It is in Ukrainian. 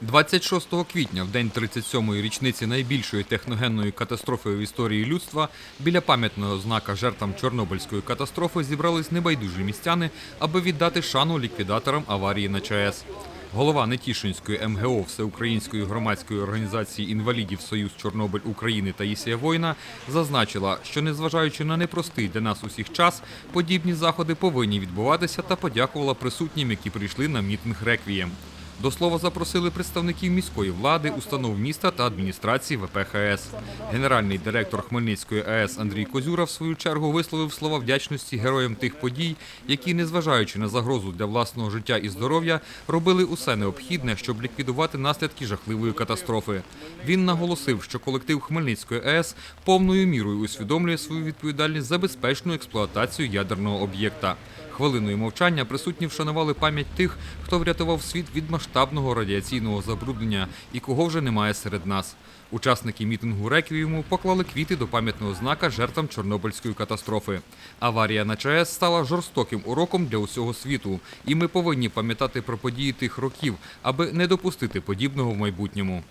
26 квітня, в день 37-ї річниці найбільшої техногенної катастрофи в історії людства, біля пам'ятного знака жертвам Чорнобильської катастрофи зібрались небайдужі містяни, аби віддати шану ліквідаторам аварії на ЧАЕС. Голова Нетішинської МГО Всеукраїнської громадської організації інвалідів Союз Чорнобиль України Таїсія Война зазначила, що незважаючи на непростий для нас усіх час, подібні заходи повинні відбуватися та подякувала присутнім, які прийшли на мітинг реквієм. До слова запросили представників міської влади, установ міста та адміністрації ВПХС. Генеральний директор Хмельницької АЕС Андрій Козюра в свою чергу висловив слова вдячності героям тих подій, які, незважаючи на загрозу для власного життя і здоров'я, робили усе необхідне, щоб ліквідувати наслідки жахливої катастрофи. Він наголосив, що колектив Хмельницької АЕС повною мірою усвідомлює свою відповідальність за безпечну експлуатацію ядерного об'єкта. Хвилиною мовчання присутні вшанували пам'ять тих, хто врятував світ від масштабного радіаційного забруднення і кого вже немає серед нас. Учасники мітингу реквієму поклали квіти до пам'ятного знака жертвам Чорнобильської катастрофи. Аварія на ЧАЕС стала жорстоким уроком для усього світу, і ми повинні пам'ятати про події тих років, аби не допустити подібного в майбутньому.